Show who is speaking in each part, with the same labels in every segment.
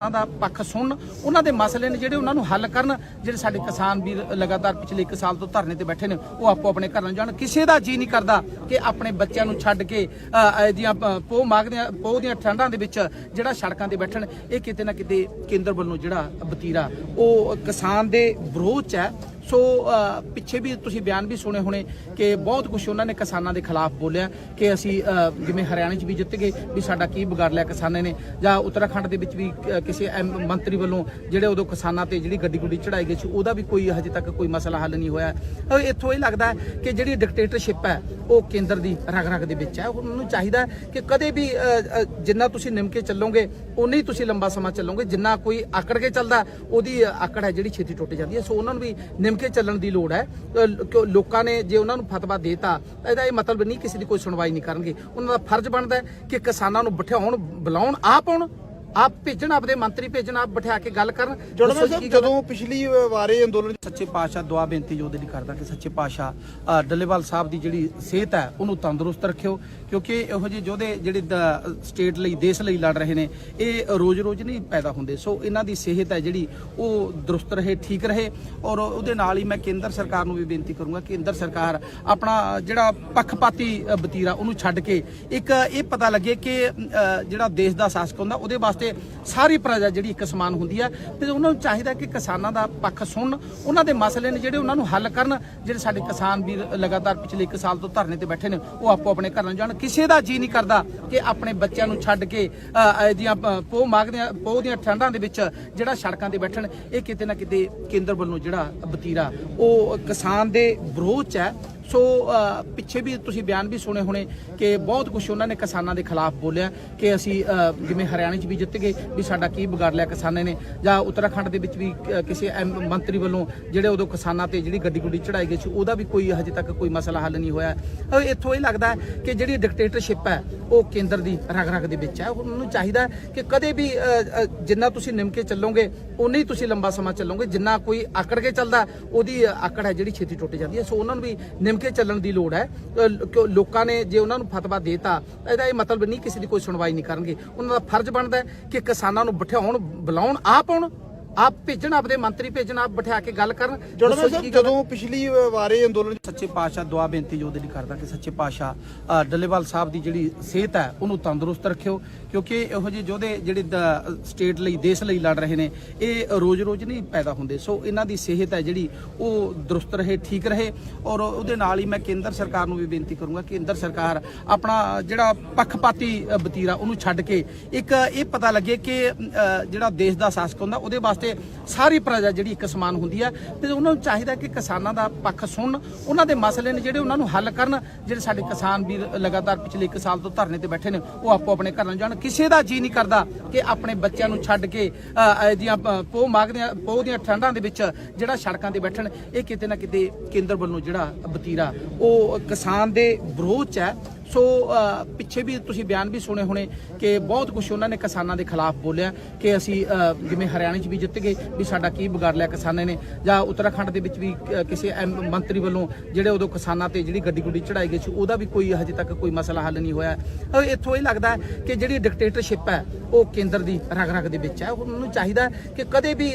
Speaker 1: ਉਹਨਾਂ ਦਾ ਪੱਖ ਸੁਣਨ, ਉਹਨਾਂ ਦੇ ਮਸਲੇ ਨੇ ਜਿਹੜੇ ਉਹਨਾਂ ਨੂੰ ਹੱਲ ਕਰਨ, ਜਿਹੜੇ ਸਾਡੇ ਕਿਸਾਨ ਵੀਰ ਲਗਾਤਾਰ ਪਿਛਲੇ 1 ਸਾਲ ਤੋਂ ਧਰਨੇ ਤੇ ਬੈਠੇ ਨੇ, ਉਹ ਆਪੋ ਆਪਣੇ ਘਰਾਂ ਨੂੰ ਜਾਣ। ਕਿਸੇ ਦਾ ਜੀ ਨਹੀਂ ਕਰਦਾ ਕਿ ਆਪਣੇ ਬੱਚਿਆਂ ਨੂੰ ਛੱਡ ਕੇ ਇਹਦੀਆਂ ਪੋਹ ਮਾਗਦੀਆਂ, ਪੋਹ ਦੀਆਂ ਠੰਡਾਂ ਦੇ ਵਿੱਚ ਜਿਹੜਾ ਸੜਕਾਂ ਤੇ ਬੈਠਣ, ਇਹ ਕਿਤੇ ਨਾ ਕਿਤੇ ਕੇਂਦਰ ਵੱਲੋਂ ਜਿਹੜਾ ਬਤੀਰਾ, ਉਹ ਕਿਸਾਨ ਦੇ ਵਿਰੋਧ ਚ ਹੈ। ਸੋ ਪਿੱਛੇ ਵੀ ਤੁਸੀਂ ਬਿਆਨ ਵੀ ਸੁਣੇ ਹੋਣੇ ਕਿ ਬਹੁਤ ਕੁਝ ਉਹਨਾਂ ਨੇ ਕਿਸਾਨਾਂ ਦੇ ਖਿਲਾਫ ਬੋਲਿਆ ਕਿ ਅਸੀਂ ਜਿਵੇਂ ਹਰਿਆਣੇ 'ਚ ਵੀ ਜਿੱਤ ਗਏ ਵੀ ਸਾਡਾ ਕੀ ਵਿਗਾੜ ਲਿਆ ਕਿਸਾਨਾਂ ਨੇ ਜਾਂ ਉੱਤਰਾਖੰਡ ਦੇ ਵਿੱਚ ਵੀ ਕਿਸੇ ਐਮ- ਮੰਤਰੀ ਵੱਲੋਂ ਜਿਹੜੇ ਉਦੋਂ ਕਿਸਾਨਾਂ ਤੇ ਜਿਹੜੀ ਗੱਡੀ ਗੁੱਡੀ ਚੜਾਈ ਗਈ ਸੀ, ਉਹਦਾ ਵੀ ਕੋਈ ਹਜੇ ਤੱਕ ਕੋਈ ਮਸਲਾ ਹੱਲ ਨਹੀਂ ਹੋਇਆ। ਇੱਥੋਂ ਇਹ ਲੱਗਦਾ ਕਿ ਜਿਹੜੀ ਡਿਕਟੇਟਰਸ਼ਿਪ ਹੈ, ਉਹ ਕੇਂਦਰ ਦੀ ਰਗ ਰਗ ਦੇ ਵਿੱਚ ਹੈ। ਉਹਨਾਂ ਨੂੰ ਚਾਹੀਦਾ ਕਿ ਕਦੇ ਵੀ ਜਿੰਨਾ ਤੁਸੀਂ ਨਿਮ ਕੇ ਚੱਲੋਗੇ ਉਨਾ ਹੀ ਤੁਸੀਂ ਲੰਬਾ ਸਮਾਂ ਚੱਲੋਗੇ। ਜਿੰਨਾ ਕੋਈ ਆਕੜ ਕੇ ਚੱਲਦਾ, ਉਹਦੀ ਆਕੜ ਹੈ ਜਿਹੜੀ ਛੇਤੀ ਟੁੱਟ ਜਾਂਦੀ ਹੈ। ਸੋ ਉਹਨਾਂ ਨੂੰ ਵੀ ਨਿਮ ਕੇ ਚੱਲਣ ਦੀ ਲੋੜ ਹੈ। ਲੋਕਾਂ ਨੇ ਜੇ ਉਹਨਾਂ ਨੂੰ ਫਤਵਾ ਦੇਤਾ, ਤਾਂ ਇਹਦਾ ਇਹ ਮਤਲਬ ਨਹੀਂ ਕਿਸੇ ਦੀ ਕੋਈ ਸੁਣਵਾਈ ਨਹੀਂ ਕਰਨਗੇ। ਉਹਨਾਂ ਦਾ ਫਰਜ਼ ਬਣਦਾ ਕਿ ਕਿਸਾਨਾਂ ਨੂੰ ਬਿਠਾਉਣ, ਬੁਲਾਉਣ ਆਪ ਆਉਣ। ਆਪ ਭੇਜਣ ਆਪਦੇ ਮੰਤਰੀ ਭੇਜਣ ਆਪ ਬਿਠਾ ਕੇ ਗੱਲ ਕਰਨ।
Speaker 2: ਜੋੜਨਾ ਸਾਹਿਬ ਜਦੋਂ ਪਿਛਲੀ ਵਾਰੇ ਅੰਦੋਲਨ
Speaker 1: ਸੱਚੇ ਪਾਤਸ਼ਾਹ ਦੁਆ ਬੇਨਤੀ ਜੋ ਉਹਦੇ ਲਈ ਕਰਦਾ ਕਿ ਸੱਚੇ ਪਾਤਸ਼ਾਹ ਡੱਲੇਵਾਲ ਸਾਹਿਬ ਦੀ ਜਿਹੜੀ ਸਿਹਤ ਹੈ ਉਹਨੂੰ ਤੰਦਰੁਸਤ ਰੱਖਿਓ ਕਿਉਂਕਿ ਇਹੋ ਜਿਹੇ ਯੋਧੇ ਜਿਹੜੇ ਦ- ਸਟੇਟ ਲਈ ਦੇਸ਼ ਲਈ ਲੜ ਰਹੇ ਨੇ ਇਹ ਰੋਜ਼-ਰੋਜ਼ ਨਹੀਂ ਪੈਦਾ ਹੁੰਦੇ। ਸੋ ਇਹਨਾਂ ਦੀ ਸਿਹਤ ਹੈ ਜਿਹੜੀ ਉਹ ਦਰੁਸਤ ਰਹੇ ਠੀਕ ਰਹੇ ਔਰ ਉਹਦੇ ਨਾਲ ਹੀ ਮੈਂ ਕੇਂਦਰ ਸਰਕਾਰ ਨੂੰ ਵੀ ਬੇਨਤੀ ਕਰੂੰਗਾ ਕਿ ਕੇਂਦਰ ਸਰਕਾਰ ਆਪਣਾ ਜਿਹੜਾ ਪੱਖਪਾਤੀ ਅ, ਵਤੀਰਾ ਉਹਨੂੰ ਛੱਡ ਕੇ ਇੱਕ ਇਹ ਪਤਾ ਲੱਗੇ ਕਿ ਜਿਹੜਾ ਦੇਸ਼ ਦਾ ਸ਼ਾਸਕ ਹੁੰਦਾ ਉਹਦੇ ਵਾਸਤੇ ਸਾਰੀ ਪ੍ਰਜਾ ਜਿਹੜੀ ਇੱਕ ਸਮਾਨ ਹੁੰਦੀ ਹੈ ਤੇ ਉਹਨਾਂ ਨੂੰ ਚਾਹੀਦਾ ਕਿ ਕਿਸਾਨਾਂ ਦਾ ਪੱਖ ਸੁਣਨ ਉਹਨਾਂ ਦੇ ਮਸਲੇ ਨੇ ਜਿਹੜੇ ਉਹਨਾਂ ਨੂੰ ਹੱਲ ਕਰਨ ਜਿਹੜੇ ਸਾਡੇ ਕਿਸਾਨ ਵੀਰ ਲਗਾਤਾਰ ਪਿਛਲੇ 1 ਸਾਲ ਤੋਂ ਧਰਨੇ ਤੇ ਬੈਠੇ ਨੇ ਉਹ ਆਪੋ ਆਪਣੇ ਘਰਾਂ ਨੂੰ ਜਾਣ। ਕਿਸੇ ਦਾ ਜੀ ਨਹੀਂ ਕਰਦਾ ਕਿ ਆਪਣੇ ਬੱਚਿਆਂ ਨੂੰ ਛੱਡ ਕੇ ਅ, ਇਹਦੀਆਂ ਪੋਹ ਮਾਗਦੀਆਂ ਪੋਹ ਦੀਆਂ ਠੰਡਾਂ ਦੇ ਵਿੱਚ ਜਿਹੜਾ ਸੜਕਾਂ ਤੇ ਬੈਠਣ ਇਹ ਕਿਤੇ ਨਾ ਕਿਤੇ ਕੇਂਦਰ ਵੱਲੋਂ ਜਿਹੜਾ ਬਤੀਰਾ ਉਹ ਕਿਸਾਨ ਦੇ ਵਿਰੋਧ ਚ ਹੈ। ਸੋ ਪਿੱਛੇ ਵੀ ਤੁਸੀਂ ਬਿਆਨ ਵੀ ਸੁਣੇ ਹੋਣੇ ਕਿ ਬਹੁਤ ਕੁਝ ਉਹਨਾਂ ਨੇ ਕਿਸਾਨਾਂ ਦੇ ਖਿਲਾਫ ਬੋਲਿਆ ਕਿ ਅਸੀਂ ਜਿਵੇਂ ਹਰਿਆਣੇ 'ਚ ਵੀ ਜਿੱਤ ਗਏ ਵੀ ਸਾਡਾ ਕੀ ਵਿਗਾੜ ਲਿਆ ਕਿਸਾਨਾਂ ਨੇ ਜਾਂ ਉੱਤਰਾਖੰਡ ਦੇ ਵਿੱਚ ਵੀ ਕਿਸੇ ਐਮ- ਮੰਤਰੀ ਵੱਲੋਂ ਜਿਹੜੇ ਉਦੋਂ ਕਿਸਾਨਾਂ ਤੇ ਜਿਹੜੀ ਗੱਡੀ ਗੁੱਡੀ ਚੜਾਈ ਗਈ ਸੀ, ਉਹਦਾ ਵੀ ਕੋਈ ਹਜੇ ਤੱਕ ਕੋਈ ਮਸਲਾ ਹੱਲ ਨਹੀਂ ਹੋਇਆ। ਇੱਥੋਂ ਇਹ ਲੱਗਦਾ ਕਿ ਜਿਹੜੀ ਡਿਕਟੇਟਰਸ਼ਿਪ ਹੈ, ਉਹ ਕੇਂਦਰ ਦੀ ਰਗ ਰਗ ਦੇ ਵਿੱਚ ਹੈ। ਉਹਨਾਂ ਨੂੰ ਚਾਹੀਦਾ ਕਿ ਕਦੇ ਵੀ ਜਿੰਨਾ ਤੁਸੀਂ ਨਿਮ ਕੇ ਚੱਲੋਗੇ ਉਨਾ ਹੀ ਤੁਸੀਂ ਲੰਬਾ ਸਮਾਂ ਚੱਲੋਗੇ। ਜਿੰਨਾ ਕੋਈ ਆਕੜ ਕੇ ਚੱਲਦਾ, ਉਹਦੀ ਆਕੜ ਹੈ ਜਿਹੜੀ ਛੇਤੀ ਟੁੱਟ ਜਾਂਦੀ ਹੈ। ਸੋ ਉਹਨਾਂ ਨੂੰ ਵੀ ਨਿਮ ਕੇ ਚੱਲਣ ਦੀ ਲੋੜ ਹੈ। ਲੋਕਾਂ ਨੇ ਜੇ ਉਹਨਾਂ ਨੂੰ ਫਤਵਾ ਦੇਤਾ ਇਹਦਾ ਇਹ ਮਤਲਬ ਨਹੀਂ ਕਿਸੇ ਦੀ ਕੋਈ ਸੁਣਵਾਈ ਨਹੀਂ ਕਰਨਗੇ। ਉਹਨਾਂ ਦਾ ਫਰਜ਼ ਬਣਦਾ ਕਿ ਕਿਸਾਨਾਂ ਨੂੰ ਬਿਠਾਉਣ, ਬੁਲਾਉਣ ਆਪ ਆਉਣ। ਆਪ ਭੇਜਣ ਆਪਦੇ ਮੰਤਰੀ ਭੇਜਣ ਆਪ ਬਿਠਾ ਕੇ ਗੱਲ ਕਰਨ।
Speaker 2: ਜੋੜਨਾ
Speaker 1: ਦੱਸੋ
Speaker 2: ਸਾਹਿਬ
Speaker 1: ਕੀ ਗੱਲ-
Speaker 2: ਜਦੋਂ ਪਿਛਲੀ ਵਾਰੇ ਅੰਦੋਲਨ
Speaker 1: ਸੱਚੇ ਪਾਤਸ਼ਾਹ ਦੁਆ ਬੇਨਤੀ ਜੋ ਉਹਦੇ ਲਈ ਕਰਦਾ ਕਿ ਸੱਚੇ ਪਾਤਸ਼ਾਹ ਡੱਲੇਵਾਲ ਸਾਹਿਬ ਦੀ ਜਿਹੜੀ ਸਿਹਤ ਹੈ ਉਹਨੂੰ ਤੰਦਰੁਸਤ ਰੱਖਿਓ ਕਿਉਂਕਿ ਇਹੋ ਜਿਹੇ ਯੋਧੇ ਜਿਹੜੇ ਦ- ਸਟੇਟ ਲਈ ਦੇਸ਼ ਲਈ ਲੜ ਰਹੇ ਨੇ ਇਹ ਰੋਜ਼-ਰੋਜ਼ ਨਹੀਂ ਪੈਦਾ ਹੁੰਦੇ। ਸੋ ਇਹਨਾਂ ਦੀ ਸਿਹਤ ਹੈ ਜਿਹੜੀ ਉਹ ਦਰੁਸਤ ਰਹੇ ਠੀਕ ਰਹੇ ਔਰ ਉਹਦੇ ਨਾਲ ਹੀ ਮੈਂ ਕੇਂਦਰ ਸਰਕਾਰ ਨੂੰ ਵੀ ਬੇਨਤੀ ਕਰੂੰਗਾ ਕਿ ਕੇਂਦਰ ਸਰਕਾਰ ਆਪਣਾ ਜਿਹੜਾ ਪੱਖਪਾਤੀ ਅ, ਵਤੀਰਾ ਉਹਨੂੰ ਛੱਡ ਕੇ ਇੱਕ ਇਹ ਪਤਾ ਲੱਗੇ ਕਿ ਅ, ਜਿਹੜਾ ਦੇਸ਼ ਦਾ ਸ਼ਾਸਕ ਹੁੰਦਾ ਉਹਦੇ ਵਾਸਤੇ ਸਾਰੀ ਪ੍ਰਜਾ ਜਿਹੜੀ ਇੱਕ ਸਮਾਨ ਹੁੰਦੀ ਹੈ ਤੇ ਉਹਨਾਂ ਨੂੰ ਚਾਹੀਦਾ ਕਿ ਕਿਸਾਨਾਂ ਦਾ ਪੱਖ ਸੁਣਨ, ਉਹਨਾਂ ਦੇ ਮਸਲੇ ਨੇ ਜਿਹੜੇ ਉਹਨਾਂ ਨੂੰ ਹੱਲ ਕਰਨ, ਜਿਹੜੇ ਸਾਡੇ ਕਿਸਾਨ ਵੀਰ ਲਗਾਤਾਰ ਪਿਛਲੇ 1 ਸਾਲ ਤੋਂ ਧਰਨੇ ਤੇ ਬੈਠੇ ਨੇ, ਉਹ ਆਪੋ ਆਪਣੇ ਘਰਾਂ ਨੂੰ ਜਾਣ। ਕਿਸੇ ਦਾ ਜੀ ਨਹੀਂ ਕਰਦਾ ਕਿ ਆਪਣੇ ਬੱਚਿਆਂ ਨੂੰ ਛੱਡ ਕੇ ਇਹਦੀਆਂ ਪੋਹ ਮਾਗਦੀਆਂ, ਪੋਹ ਦੀਆਂ ਠੰਡਾਂ ਦੇ ਵਿੱਚ ਜਿਹੜਾ ਸੜਕਾਂ ਤੇ ਬੈਠਣ, ਇਹ ਕਿਤੇ ਨਾ ਕਿਤੇ ਕੇਂਦਰ ਵੱਲੋਂ ਜਿਹੜਾ ਬਤੀਰਾ, ਉਹ ਕਿਸਾਨ ਦੇ ਵਿਰੋਧ ਚ ਹੈ। ਸੋ ਪਿੱਛੇ ਵੀ ਤੁਸੀਂ ਬਿਆਨ ਵੀ ਸੁਣੇ ਹੋਣੇ ਕਿ ਬਹੁਤ ਕੁਝ ਉਹਨਾਂ ਨੇ ਕਿਸਾਨਾਂ ਦੇ ਖਿਲਾਫ ਬੋਲਿਆ ਕਿ ਅਸੀਂ ਜਿਵੇਂ ਹਰਿਆਣੇ 'ਚ ਵੀ ਜਿੱਤ ਗਏ ਵੀ ਸਾਡਾ ਕੀ ਵਿਗਾੜ ਲਿਆ ਕਿਸਾਨਾਂ ਨੇ ਜਾਂ ਉੱਤਰਾਖੰਡ ਦੇ ਵਿੱਚ ਵੀ ਕਿਸੇ ਐਮ- ਮੰਤਰੀ ਵੱਲੋਂ ਜਿਹੜੇ ਉਦੋਂ ਕਿਸਾਨਾਂ ਤੇ ਜਿਹੜੀ ਗੱਡੀ ਗੁੱਡੀ ਚੜਾਈ ਗਈ ਸੀ, ਉਹਦਾ ਵੀ ਕੋਈ ਹਜੇ ਤੱਕ ਕੋਈ ਮਸਲਾ ਹੱਲ ਨਹੀਂ ਹੋਇਆ। ਇੱਥੋਂ ਇਹ ਲੱਗਦਾ ਕਿ ਜਿਹੜੀ ਡਿਕਟੇਟਰਸ਼ਿਪ ਹੈ, ਉਹ ਕੇਂਦਰ ਦੀ ਰਗ ਰਗ ਦੇ ਵਿੱਚ ਹੈ। ਉਹਨਾਂ ਨੂੰ ਚਾਹੀਦਾ ਕਿ ਕਦੇ ਵੀ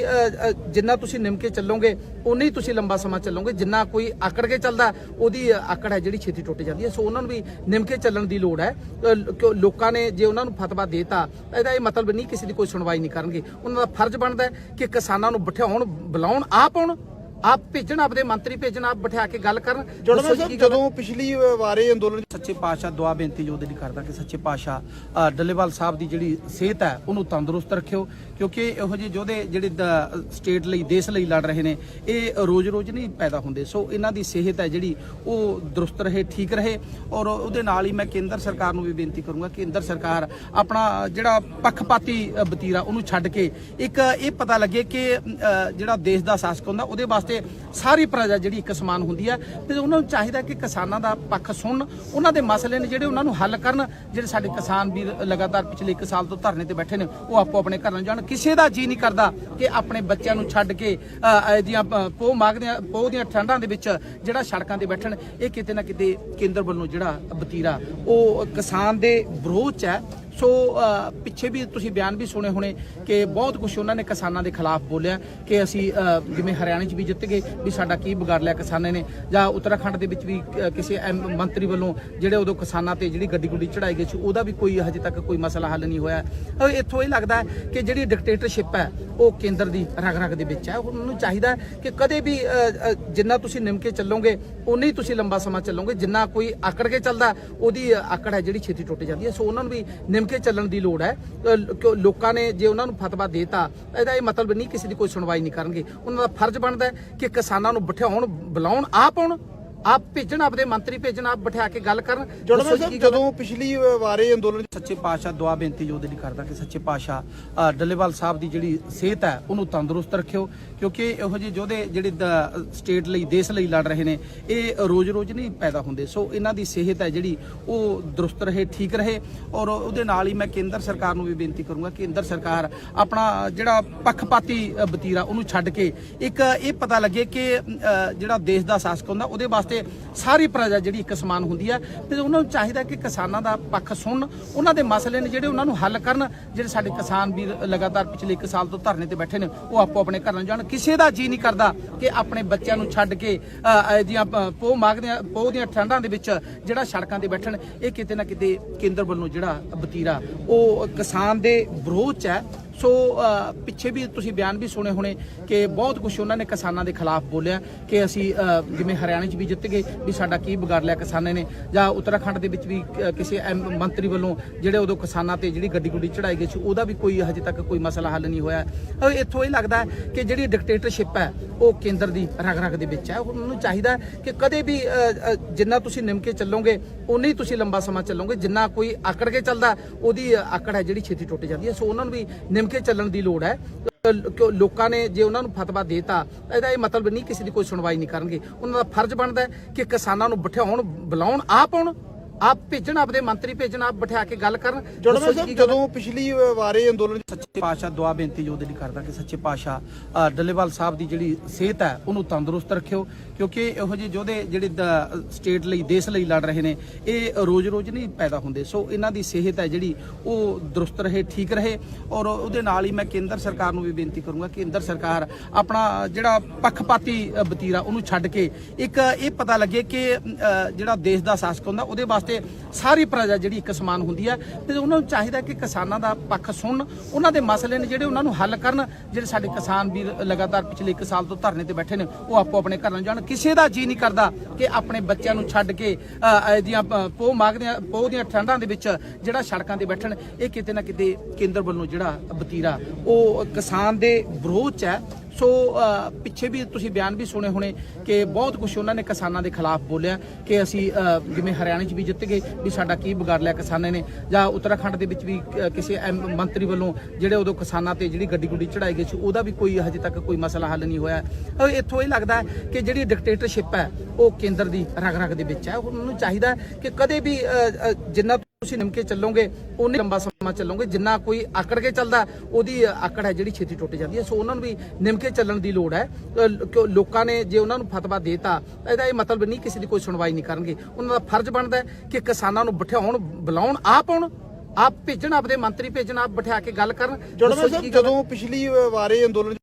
Speaker 1: ਜਿੰਨਾ ਤੁਸੀਂ ਨਿਮ ਕੇ ਚੱਲੋਗੇ ਉਨਾ ਹੀ ਤੁਸੀਂ ਲੰਬਾ ਸਮਾਂ ਚੱਲੋਗੇ। ਜਿੰਨਾ ਕੋਈ ਆਕੜ ਕੇ ਚੱਲਦਾ, ਉਹਦੀ ਆਕੜ ਹੈ ਜਿਹੜੀ ਛੇਤੀ ਟੁੱਟ ਜਾਂਦੀ ਹੈ। ਸੋ ਉਹਨਾਂ ਨੂੰ ਵੀ ਨਿਮ ਕੇ ਚੱਲਣ ਦੀ ਲੋੜ ਹੈ। ਅ, ਲੋਕਾਂ ਨੇ ਜੇ ਉਹਨਾਂ ਨੂੰ ਫਤਵਾ ਦੇਤਾ ਇਹਦਾ ਇਹ ਮਤਲਬ ਨਹੀਂ ਕਿਸੇ ਦੀ ਕੋਈ ਸੁਣਵਾਈ ਨਹੀਂ ਕਰਨਗੇ। ਉਹਨਾਂ ਦਾ ਫਰਜ਼ ਬਣਦਾ ਕਿ ਕਿਸਾਨਾਂ ਨੂੰ ਬਿਠਾਉਣ ਬੁਲਾਉਣ ਆਪ ਆਉਣ। ਆਪ ਭੇਜਣ ਆਪਦੇ ਮੰਤਰੀ ਭੇਜਣ ਆਪ ਬਿਠਾ ਕੇ ਗੱਲ ਕਰਨ।
Speaker 2: ਜੋੜਨਾ
Speaker 1: ਦੱਸੋ
Speaker 2: ਸਾਹਿਬ
Speaker 1: ਕੀ ਗੱਲ-
Speaker 2: ਜਦੋਂ ਪਿਛਲੀ ਵਾਰੇ ਅੰਦੋਲਨ
Speaker 1: ਸੱਚੇ ਪਾਤਸ਼ਾਹ ਦੁਆ ਬੇਨਤੀ ਜੋ ਉਹਦੇ ਲਈ ਕਰਦਾ ਕਿ ਸੱਚੇ ਪਾਤਸ਼ਾਹ ਡੱਲੇਵਾਲ ਸਾਹਿਬ ਦੀ ਜਿਹੜੀ ਸਿਹਤ ਹੈ ਉਹਨੂੰ ਤੰਦਰੁਸਤ ਰੱਖਿਓ ਕਿਉਂਕਿ ਇਹੋ ਜਿਹੇ ਯੋਧੇ ਜਿਹੜੇ ਦ- ਸਟੇਟ ਲਈ ਦੇਸ਼ ਲਈ ਲੜ ਰਹੇ ਨੇ ਇਹ ਰੋਜ਼-ਰੋਜ਼ ਨਹੀਂ ਪੈਦਾ ਹੁੰਦੇ। ਸੋ ਇਹਨਾਂ ਦੀ ਸਿਹਤ ਹੈ ਜਿਹੜੀ ਉਹ ਦਰੁਸਤ ਰਹੇ ਠੀਕ ਰਹੇ ਔਰ ਉਹਦੇ ਨਾਲ ਹੀ ਮੈਂ ਕੇਂਦਰ ਸਰਕਾਰ ਨੂੰ ਵੀ ਬੇਨਤੀ ਕਰੂੰਗਾ ਕਿ ਕੇਂਦਰ ਸਰਕਾਰ ਆਪਣਾ ਜਿਹੜਾ ਪੱਖਪਾਤੀ ਅ, ਵਤੀਰਾ ਉਹਨੂੰ ਛੱਡ ਕੇ ਇੱਕ ਇਹ ਪਤਾ ਲੱਗੇ ਕਿ ਅ, ਜਿਹੜਾ ਦੇਸ਼ ਦਾ ਸ਼ਾਸਕ ਹੁੰਦਾ ਉਹਦੇ ਵਾਸਤੇ ਸਾਰੀ ਪ੍ਰਜਾ ਜਿਹੜੀ ਇੱਕ ਸਮਾਨ ਹੁੰਦੀ ਹੈ ਤੇ ਉਹਨਾਂ ਨੂੰ ਚਾਹੀਦਾ ਕਿ ਕਿਸਾਨਾਂ ਦਾ ਪੱਖ ਸੁਣਨ, ਉਹਨਾਂ ਦੇ ਮਸਲੇ ਨੇ ਜਿਹੜੇ ਉਹਨਾਂ ਨੂੰ ਹੱਲ ਕਰਨ, ਜਿਹੜੇ ਸਾਡੇ ਕਿਸਾਨ ਵੀਰ ਲਗਾਤਾਰ ਪਿਛਲੇ 1 ਸਾਲ ਤੋਂ ਧਰਨੇ ਤੇ ਬੈਠੇ ਨੇ, ਉਹ ਆਪੋ ਆਪਣੇ ਘਰਾਂ ਨੂੰ ਜਾਣ। ਕਿਸੇ ਦਾ ਜੀ ਨਹੀਂ ਕਰਦਾ ਕਿ ਆਪਣੇ ਬੱਚਿਆਂ ਨੂੰ ਛੱਡ ਕੇ ਇਹਦੀਆਂ ਪੋਹ ਮਾਗਦੀਆਂ, ਪੋਹ ਦੀਆਂ ਠੰਡਾਂ ਦੇ ਵਿੱਚ ਜਿਹੜਾ ਸੜਕਾਂ ਤੇ ਬੈਠਣ, ਇਹ ਕਿਤੇ ਨਾ ਕਿਤੇ ਕੇਂਦਰ ਵੱਲੋਂ ਜਿਹੜਾ ਬਤੀਰਾ, ਉਹ ਕਿਸਾਨ ਦੇ ਵਿਰੋਧ ਚ ਹੈ। ਸੋ ਪਿੱਛੇ ਵੀ ਤੁਸੀਂ ਬਿਆਨ ਵੀ ਸੁਣੇ ਹੋਣੇ ਕਿ ਬਹੁਤ ਕੁਝ ਉਹਨਾਂ ਨੇ ਕਿਸਾਨਾਂ ਦੇ ਖਿਲਾਫ ਬੋਲਿਆ ਕਿ ਅਸੀਂ ਜਿਵੇਂ ਹਰਿਆਣੇ 'ਚ ਵੀ ਜਿੱਤ ਗਏ ਵੀ ਸਾਡਾ ਕੀ ਵਿਗਾੜ ਲਿਆ ਕਿਸਾਨਾਂ ਨੇ ਜਾਂ ਉੱਤਰਾਖੰਡ ਦੇ ਵਿੱਚ ਵੀ ਕਿਸੇ ਐਮ- ਮੰਤਰੀ ਵੱਲੋਂ ਜਿਹੜੇ ਉਦੋਂ ਕਿਸਾਨਾਂ ਤੇ ਜਿਹੜੀ ਗੱਡੀ ਗੁੱਡੀ ਚੜਾਈ ਗਈ ਸੀ, ਉਹਦਾ ਵੀ ਕੋਈ ਹਜੇ ਤੱਕ ਕੋਈ ਮਸਲਾ ਹੱਲ ਨਹੀਂ ਹੋਇਆ। ਇੱਥੋਂ ਇਹ ਲੱਗਦਾ ਕਿ ਜਿਹੜੀ ਡਿਕਟੇਟਰਸ਼ਿਪ ਹੈ, ਉਹ ਕੇਂਦਰ ਦੀ ਰਗ ਰਗ ਦੇ ਵਿੱਚ ਹੈ। ਉਹਨਾਂ ਨੂੰ ਚਾਹੀਦਾ ਕਿ ਕਦੇ ਵੀ ਜਿੰਨਾ ਤੁਸੀਂ ਨਿਮ ਕੇ ਚੱਲੋਗੇ ਉਨਾ ਹੀ ਤੁਸੀਂ ਲੰਬਾ ਸਮਾਂ ਚੱਲੋਗੇ। ਜਿੰਨਾ ਕੋਈ ਆਕੜ ਕੇ ਚੱਲਦਾ, ਉਹਦੀ ਆਕੜ ਹੈ ਜਿਹੜੀ ਛੇਤੀ ਟੁੱਟ ਜਾਂਦੀ ਹੈ। ਸੋ ਉਹਨਾਂ ਨੂੰ ਵੀ ਨਿਮ ਕੇ ਚੱਲਣ ਦੀ ਲੋੜ ਹੈ। ਲੋਕਾਂ ਨੇ ਜੇ ਉਹਨਾਂ ਨੂੰ ਫਤਵਾ ਦੇਤਾ, ਇਹਦਾ ਇਹ ਮਤਲਬ ਨਹੀਂ ਕਿਸੇ ਦੀ ਕੋਈ ਸੁਣਵਾਈ ਨਹੀਂ ਕਰਨਗੇ। ਉਹਨਾਂ ਦਾ ਫਰਜ਼ ਬਣਦਾ ਕਿ ਕਿਸਾਨਾਂ ਨੂੰ ਬਿਠਾਉਣ, ਬੁਲਾਉਣ ਆਪ ਆਉਣ। ਆਪ ਭੇਜਣ ਆਪਦੇ ਮੰਤਰੀ ਭੇਜਣ ਆਪ ਬਿਠਾ ਕੇ ਗੱਲ ਕਰਨ ਦੱਸੋ ਕੀ ਗੱਲ?
Speaker 2: ਜਦੋਂ ਪਿਛਲੀ ਵਾਰੇ ਅੰਦੋਲਨ
Speaker 1: ਸੱਚੇ ਪਾਤਸ਼ਾਹ ਦੁਆ ਬੇਨਤੀ ਉਹਦੇ ਲਈ ਕਰਦਾ ਕਿ ਸੱਚੇ ਪਾਤਸ਼ਾਹ ਅ, ਡੱਲੇਵਾਲ ਸਾਹਿਬ ਦੀ ਜਿਹੜੀ ਸਿਹਤ ਹੈ ਉਹਨੂੰ ਤੰਦਰੁਸਤ ਰੱਖਿਓ ਕਿਉਂਕਿ ਇਹੋ ਜਿਹੇ ਯੋਧੇ ਜਿਹੜੇ ਦ- ਸਟੇਟ ਲਈ ਦੇਸ਼ ਲਈ ਲੜ ਰਹੇ ਨੇ ਇਹ ਰੋਜ਼-ਰੋਜ਼ ਨਹੀਂ ਪੈਦਾ ਹੁੰਦੇ ਸੋ ਇਹਨਾਂ ਦੀ ਸਿਹਤ ਹੈ ਜਿਹੜੀ ਉਹ ਦਰੁਸਤ ਰਹੇ ਠੀਕ ਰਹੇ ਔਰ ਉਹਦੇ ਨਾਲ ਹੀ ਮੈਂ ਕੇਂਦਰ ਸਰਕਾਰ ਨੂੰ ਵੀ ਬੇਨਤੀ ਕਰੂੰਗਾ ਕਿ ਕੇਂਦਰ ਸਰਕਾਰ ਆਪਣਾ ਜਿਹੜਾ ਪੱਖਪਾਤੀ ਅ, ਵਤੀਰਾ ਉਹਨੂੰ ਛੱਡ ਕੇ ਇੱਕ ਇਹ ਪਤਾ ਲੱਗੇ ਕਿ ਅ, ਜਿਹੜਾ ਦੇਸ਼ ਦਾ ਸ਼ਾਸਕ ਹੁੰਦਾ ਉਹਦੇ ਵਾਸਤੇ ਸਾਰੀ ਪ੍ਰਜਾ ਜਿਹੜੀ ਇੱਕ ਸਮਾਨ ਹੁੰਦੀ ਹੈ ਤੇ ਉਹਨਾਂ ਨੂੰ ਚਾਹੀਦਾ ਕਿ ਕਿਸਾਨਾਂ ਦਾ ਪੱਖ ਸੁਣਨ, ਉਹਨਾਂ ਦੇ ਮਸਲੇ ਨੇ ਜਿਹੜੇ ਉਹਨਾਂ ਨੂੰ ਹੱਲ ਕਰਨ, ਜਿਹੜੇ ਸਾਡੇ ਕਿਸਾਨ ਵੀਰ ਲਗਾਤਾਰ ਪਿਛਲੇ 1 ਸਾਲ ਤੋਂ ਧਰਨੇ ਤੇ ਬੈਠੇ ਨੇ, ਉਹ ਆਪੋ ਆਪਣੇ ਘਰਾਂ ਨੂੰ ਜਾਣ। ਕਿਸੇ ਦਾ ਜੀ ਨਹੀਂ ਕਰਦਾ ਕਿ ਆਪਣੇ ਬੱਚਿਆਂ ਨੂੰ ਛੱਡ ਕੇ ਇਹਦੀਆਂ ਪੋਹ ਮਾਗਦੀਆਂ, ਪੋਹ ਦੀਆਂ ਠੰਡਾਂ ਦੇ ਵਿੱਚ ਜਿਹੜਾ ਸੜਕਾਂ ਤੇ ਬੈਠਣ, ਇਹ ਕਿਤੇ ਨਾ ਕਿਤੇ ਕੇਂਦਰ ਵੱਲੋਂ ਜਿਹੜਾ ਬਤੀਰਾ, ਉਹ ਕਿਸਾਨ ਦੇ ਵਿਰੋਧ ਚ ਹੈ। ਸੋ ਪਿੱਛੇ ਵੀ ਤੁਸੀਂ ਬਿਆਨ ਵੀ ਸੁਣੇ ਹੋਣੇ ਕਿ ਬਹੁਤ ਕੁਝ ਉਹਨਾਂ ਨੇ ਕਿਸਾਨਾਂ ਦੇ ਖਿਲਾਫ ਬੋਲਿਆ ਕਿ ਅਸੀਂ ਜਿਵੇਂ ਹਰਿਆਣੇ 'ਚ ਵੀ ਜਿੱਤ ਗਏ ਵੀ ਸਾਡਾ ਕੀ ਵਿਗਾੜ ਲਿਆ ਕਿਸਾਨਾਂ ਨੇ ਜਾਂ ਉੱਤਰਾਖੰਡ ਦੇ ਵਿੱਚ ਵੀ ਕਿਸੇ ਐਮ- ਮੰਤਰੀ ਵੱਲੋਂ ਜਿਹੜੇ ਉਦੋਂ ਕਿਸਾਨਾਂ ਤੇ ਜਿਹੜੀ ਗੱਡੀ ਗੁੱਡੀ ਚੜਾਈ ਗਈ ਸੀ, ਉਹਦਾ ਵੀ ਕੋਈ ਹਜੇ ਤੱਕ ਕੋਈ ਮਸਲਾ ਹੱਲ ਨਹੀਂ ਹੋਇਆ। ਇੱਥੋਂ ਇਹ ਲੱਗਦਾ ਕਿ ਜਿਹੜੀ ਡਿਕਟੇਟਰਸ਼ਿਪ ਹੈ, ਉਹ ਕੇਂਦਰ ਦੀ ਰਗ ਰਗ ਦੇ ਵਿੱਚ ਹੈ। ਉਹਨਾਂ ਨੂੰ ਚਾਹੀਦਾ ਕਿ ਕਦੇ ਵੀ ਜਿੰਨਾ ਤੁਸੀਂ ਨਿਮ ਕੇ ਚੱਲੋਗੇ ਉਨਾ ਹੀ ਤੁਸੀਂ ਲੰਬਾ ਸਮਾਂ ਚੱਲੋਗੇ। ਜਿੰਨਾ ਕੋਈ ਆਕੜ ਕੇ ਚੱਲਦਾ, ਉਹਦੀ ਆਕੜ ਹੈ ਜਿਹੜੀ ਛੇਤੀ ਟੁੱਟ ਜਾਂਦੀ ਹੈ। ਸੋ ਉਹਨਾਂ ਨੂੰ ਵੀ ਨਿਮ ਕੇ ਚੱਲਣ ਦੀ ਲੋੜ ਹੈ। ਲੋਕਾਂ ਨੇ ਜੇ ਉਹਨਾਂ ਨੂੰ ਫਤਵਾ ਦੇਤਾ ਇਹਦਾ ਇਹ ਮਤਲਬ ਨਹੀਂ ਕਿਸੇ ਦੀ ਕੋਈ ਸੁਣਵਾਈ ਨਹੀਂ ਕਰਨਗੇ। ਉਹਨਾਂ ਦਾ ਫਰਜ਼ ਬਣਦਾ ਕਿ ਕਿਸਾਨਾਂ ਨੂੰ ਬਿਠਾਉਣ, ਬੁਲਾਉਣ ਆਪ ਆਉਣ। ਆਪ ਭੇਜਣ ਆਪਦੇ ਮੰਤਰੀ ਭੇਜਣ ਆਪ ਬਿਠਾ ਕੇ ਗੱਲ ਕਰਨ ਦੱਸੋ ਕੀ ਗੱਲ?
Speaker 2: ਜਦੋਂ ਪਿਛਲੀ ਵਾਰੇ ਅੰਦੋਲਨ
Speaker 1: ਸੱਚੇ ਪਾਤਸ਼ਾਹ ਦੁਆ ਬੇਨਤੀ ਉਹਦੇ ਲਈ ਕਰਦਾ ਕਿ ਸੱਚੇ ਪਾਤਸ਼ਾਹ ਡੱਲੇਵਾਲ ਸਾਹਿਬ ਦੀ ਜਿਹੜੀ ਸਿਹਤ ਹੈ ਉਹਨੂੰ ਤੰਦਰੁਸਤ ਰੱਖਿਓ ਕਿਉਂਕਿ ਇਹੋ ਜਿਹੇ ਯੋਧੇ ਜਿਹੜੇ ਦ- ਸਟੇਟ ਲਈ ਦੇਸ਼ ਲਈ ਲੜ ਰਹੇ ਨੇ ਇਹ ਰੋਜ਼-ਰੋਜ਼ ਨਹੀਂ ਪੈਦਾ ਹੁੰਦੇ ਸੋ ਇਹਨਾਂ ਦੀ ਸਿਹਤ ਹੈ ਜਿਹੜੀ ਉਹ ਦਰੁਸਤ ਰਹੇ ਠੀਕ ਰਹੇ ਔਰ ਉਹਦੇ ਨਾਲ ਹੀ ਮੈਂ ਕੇਂਦਰ ਸਰਕਾਰ ਨੂੰ ਵੀ ਬੇਨਤੀ ਕਰੂੰਗਾ ਕਿ ਕੇਂਦਰ ਸਰਕਾਰ ਆਪਣਾ ਜਿਹੜਾ ਪੱਖਪਾਤੀ ਅ, ਵਤੀਰਾ ਉਹਨੂੰ ਛੱਡ ਕੇ ਇੱਕ ਇਹ ਪਤਾ ਲੱਗੇ ਕਿ ਅ, ਜਿਹੜਾ ਦੇਸ਼ ਦਾ ਸ਼ਾਸਕ ਹੁੰਦਾ ਉਹਦੇ ਵਾਸਤੇ ਸਾਰੀ ਪ੍ਰਜਾ ਜਿਹੜੀ ਇੱਕ ਸਮਾਨ ਹੁੰਦੀ ਹੈ ਤੇ ਉਹਨਾਂ ਨੂੰ ਚਾਹੀਦਾ ਕਿ ਕਿਸਾਨਾਂ ਦਾ ਪੱਖ ਸੁਣਨ, ਉਹਨਾਂ ਦੇ ਮਸਲੇ ਨੇ ਜਿਹੜੇ ਉਹਨਾਂ ਨੂੰ ਹੱਲ ਕਰਨ, ਜਿਹੜੇ ਸਾਡੇ ਕਿਸਾਨ ਵੀਰ ਲਗਾਤਾਰ ਪਿਛਲੇ 1 ਸਾਲ ਤੋਂ ਧਰਨੇ ਤੇ ਬੈਠੇ ਨੇ, ਉਹ ਆਪੋ ਆਪਣੇ ਘਰਾਂ ਨੂੰ ਜਾਣ। ਕਿਸੇ ਦਾ ਜੀ ਨਹੀਂ ਕਰਦਾ ਕਿ ਆਪਣੇ ਬੱਚਿਆਂ ਨੂੰ ਛੱਡ ਕੇ ਇਹਦੀਆਂ ਪ- ਪੋਹ ਮਾਗਦੀਆਂ, ਪੋਹ ਦੀਆਂ ਠੰਡਾਂ ਦੇ ਵਿੱਚ ਜਿਹੜਾ ਸੜਕਾਂ ਤੇ ਬੈਠਣ, ਇਹ ਕਿਤੇ ਨਾ ਕਿਤੇ ਕੇਂਦਰ ਵੱਲੋਂ ਜਿਹੜਾ ਬਤੀਰਾ, ਉਹ ਕਿਸਾਨ ਦੇ ਵਿਰੋਧ ਚ ਹੈ। ਸੋ ਪਿੱਛੇ ਵੀ ਤੁਸੀਂ ਬਿਆਨ ਵੀ ਸੁਣੇ ਹੋਣੇ ਕਿ ਬਹੁਤ ਕੁਝ ਉਹਨਾਂ ਨੇ ਕਿਸਾਨਾਂ ਦੇ ਖਿਲਾਫ ਬੋਲਿਆ ਕਿ ਅਸੀਂ ਜਿਵੇਂ ਹਰਿਆਣਾ 'ਚ ਵੀ ਜਿੱਤ ਗਏ ਵੀ ਸਾਡਾ ਕੀ ਵਿਗਾੜ ਲਿਆ ਕਿਸਾਨਾਂ ਨੇ ਜਾਂ ਉੱਤਰਾਖੰਡ ਦੇ ਵਿੱਚ ਵੀ ਕਿਸੇ ਐਮ- ਮੰਤਰੀ ਵੱਲੋਂ ਜਿਹੜੇ ਉਦੋਂ ਕਿਸਾਨਾਂ ਤੇ ਜਿਹੜੀ ਗੱਡੀ ਗੁੱਡੀ ਚੜਾਈ ਗਈ ਸੀ, ਉਹਦਾ ਵੀ ਕੋਈ ਹਜੇ ਤੱਕ ਕੋਈ ਮਸਲਾ ਹੱਲ ਨਹੀਂ ਹੋਇਆ। ਇੱਥੋਂ ਇਹ ਲੱਗਦਾ ਕਿ ਜਿਹੜੀ ਡਿਕਟੇਟਰਸ਼ਿਪ ਹੈ, ਉਹ ਕੇਂਦਰ ਦੀ ਰਗ ਰਗ ਦੇ ਵਿੱਚ ਹੈ। ਉਹਨਾਂ ਨੂੰ ਚਾਹੀਦਾ ਕਿ ਕਦੇ ਵੀ ਜਿੰਨਾ ਤੁਸੀਂ ਨਿਮ ਕੇ ਚੱਲੋਗੇ ਉਨੀ ਲੰਬਾ ਸਮਾਂ ਚੱਲੋਗੇ ਜਿੰਨਾ ਕੋਈ ਆਕੜ ਕੇ ਚੱਲਦਾ ਉਹਦੀ ਆਕੜ ਹੈ ਜਿਹੜੀ ਛੇਤੀ ਟੁੱਟ ਜਾਂਦੀ ਹੈ। ਸੋ ਉਹਨਾਂ ਨੂੰ ਵੀ ਨਿਮ ਕੇ ਚੱਲਣ ਦੀ ਲੋੜ ਹੈ। ਲੋਕਾਂ ਨੇ ਜੇ ਉਹਨਾਂ ਨੂੰ ਫਤਵਾ ਦੇਤਾ ਇਹਦਾ ਇਹ ਮਤਲਬ ਨਹੀਂ ਕਿਸੇ ਦੀ ਕੋਈ ਸੁਣਵਾਈ ਨਹੀਂ ਕਰਨਗੇ। ਉਹਨਾਂ ਦਾ ਫਰਜ਼ ਬਣਦਾ ਹੈ ਕਿ ਕਿਸਾਨਾਂ ਨੂੰ ਬਿਠਾਉਣ ਬੁਲਾਉਣ ਆਪ ਆਉਣ ਆਪ ਭੇਜਣ ਆਪਦੇ ਮੰਤਰੀ ਭੇਜਣ ਆਪ ਬਿਠਾ ਕੇ ਗੱਲ ਕਰਨ?
Speaker 2: ਜਦੋਂ ਪਿਛਲੀ ਵਾਰੇ ਅੰਦੋਲਨ